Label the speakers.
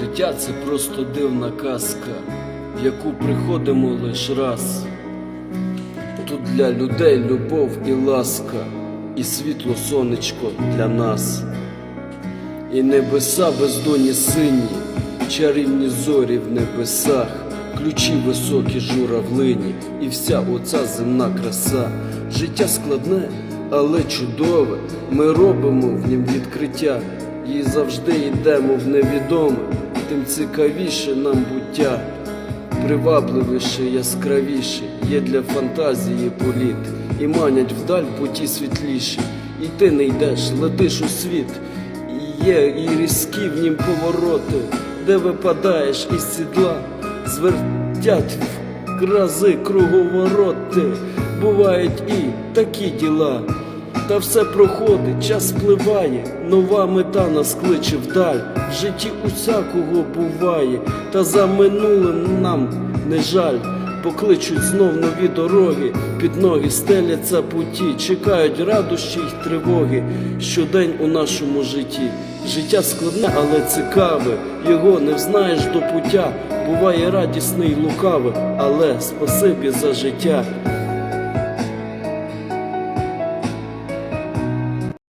Speaker 1: Життя це просто дивна казка, в яку приходимо лиш раз. Тут для людей любов і ласка, і світло сонечко для нас. І небеса бездонні сині, чарівні зорі в небесах, ключі високі журавлині, і вся оця земна краса. Життя складне, але чудове. Ми робимо в нім відкриття, і завжди йдемо в невідоме, тим цікавіше нам буття. Привабливіше, яскравіше, є для фантазії політ, і манять вдаль путі світліші, і ти не йдеш, летиш у світ, і є і різкі в нім повороти, де випадаєш із сідла, звертять в рази круговороти, бувають і такі діла. Та все проходить, час спливає, нова мета нас кличе вдаль. В житті усякого буває, та за минулим нам не жаль. Покличуть знов нові дороги, під ноги стеляться путі, чекають радощі й тривоги. Щодень у нашому житті. Життя складне, але цікаве, його не взнаєш до пуття. Буває радісне й лукаве, але спасибі за життя.